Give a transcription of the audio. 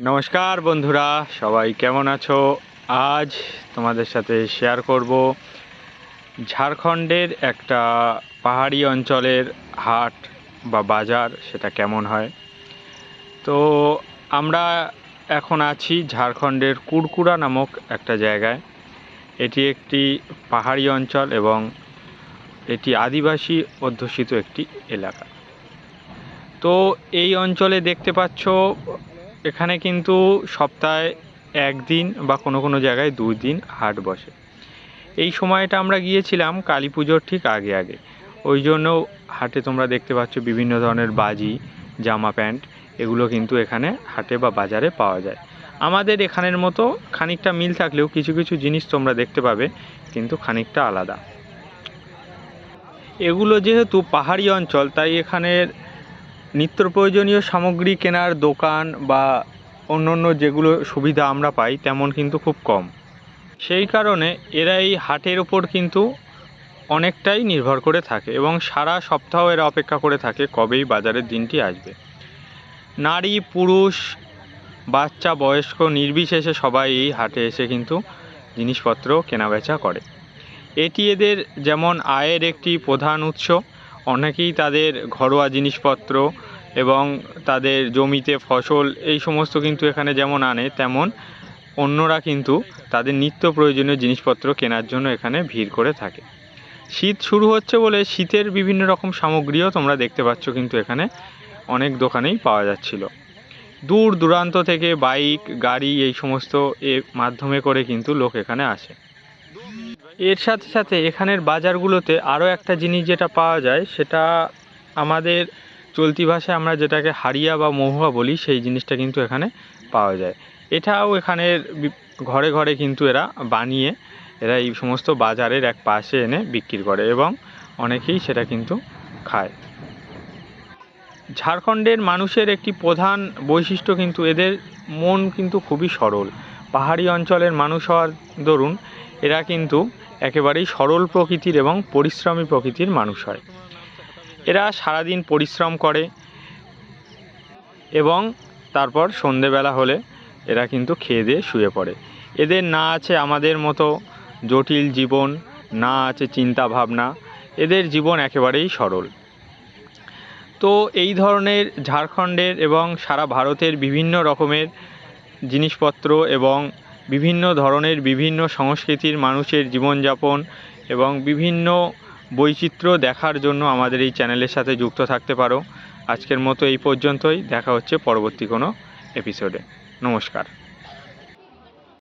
নমস্কার বন্ধুরা, সবাই কেমন আছো? আজ তোমাদের সাথে শেয়ার করব ঝাড়খণ্ডের একটা পাহাড়ি অঞ্চলের হাট বা বাজার, সেটা কেমন হয়? তো আমরা এখন আছি ঝাড়খণ্ডের কুরকুড়া নামক একটা জায়গায়। এটি একটি পাহাড়ি অঞ্চল এবং এটি আদিবাসী অধ্যুষিত একটি এলাকা। তো এই অঞ্চলে দেখতে পাচ্ছ এখানে কিন্তু সপ্তাহে একদিন বা কোনো কোনো জায়গায় দুই দিন হাট বসে। এই সময়টা আমরা গিয়েছিলাম কালী পুজোর ঠিক আগে আগে। ওই জন্য হাটে তোমরা দেখতে পাচ্ছ বিভিন্ন ধরনের বাজি, জামা প্যান্ট, এগুলো কিন্তু এখানে হাটে বা বাজারে পাওয়া যায়। আমাদের এখানের মতো খানিকটা মিল থাকলেও কিছু কিছু জিনিস তোমরা দেখতে পাবে, কিন্তু খানিকটা আলাদা। এগুলো যেহেতু পাহাড়ি অঞ্চল, তাই এখানের নিত্য প্রয়োজনীয় সামগ্রী কেনার দোকান বা অন্য অন্য যেগুলো সুবিধা আমরা পাই, তেমন কিন্তু খুব কম। সেই কারণে এরা এই হাটের ওপর কিন্তু অনেকটাই নির্ভর করে থাকে এবং সারা সপ্তাহ এরা অপেক্ষা করে থাকে কবেই বাজারের দিনটি আসবে। নারী, পুরুষ, বাচ্চা, বয়স্ক নির্বিশেষে সবাই এই হাটে এসে কিন্তু জিনিসপত্র কেনাবেচা করে। এটি এদের যেমন আয়ের একটি প্রধান উৎস অনেকেই তাদের ঘরোয়া জিনিসপত্র এবং তাদের জমিতে ফসল, এই সমস্ত কিন্তু এখানে যেমন আনে, তেমন অন্যরা কিন্তু তাদের নিত্য প্রয়োজনীয় জিনিসপত্র কেনার জন্য এখানে ভিড় করে থাকে। শীত শুরু হচ্ছে বলে শীতের বিভিন্ন রকম সামগ্রীও তোমরা দেখতে পাচ্ছ কিন্তু এখানে অনেক দোকানেই পাওয়া যাচ্ছিল। দূর দূরান্ত থেকে বাইক, গাড়ি এই সমস্ত এর মাধ্যমে করে কিন্তু লোক এখানে আসে। এর সাথে সাথে এখানের বাজারগুলোতে আরও একটা জিনিস যেটা পাওয়া যায়, সেটা আমাদের চলতি ভাষায় আমরা যেটাকে হারিয়া বা মহুয়া বলি, সেই জিনিসটা কিন্তু এখানে পাওয়া যায়। এটাও এখানের ঘরে ঘরে কিন্তু এরা বানিয়ে, এরা এই সমস্ত বাজারের এক পাশে এনে বিক্রি করে এবং অনেকেই সেটা কিন্তু খায়। ঝাড়খণ্ডের মানুষের একটি প্রধান বৈশিষ্ট্য কিন্তু এদের মন কিন্তু খুবই সরল। পাহাড়ি অঞ্চলের মানুষ হওয়ার দরুন এরা কিন্তু একেবারেই সরল প্রকৃতির এবং পরিশ্রমী প্রকৃতির মানুষ হয়। এরা সারাদিন পরিশ্রম করে এবং তারপর সন্ধেবেলা হলে এরা কিন্তু খেয়ে দিয়ে শুয়ে পড়ে। এদের না আছে আমাদের মতো জটিল জীবন, না আছে চিন্তা ভাবনা এদের জীবন একেবারেই সরল। তো এই ধরনের ঝাড়খণ্ডের এবং সারা ভারতের বিভিন্ন রকমের জিনিসপত্র এবং বিভিন্ন ধরনের, বিভিন্ন সংস্কৃতির মানুষের জীবনযাপন এবং বিভিন্ন বৈচিত্র্য দেখার জন্য আমাদের এই চ্যানেলের সাথে যুক্ত থাকতে পারো। আজকের মতো এই পর্যন্তই। দেখা হচ্ছে পরবর্তী কোনো এপিসোডে নমস্কার।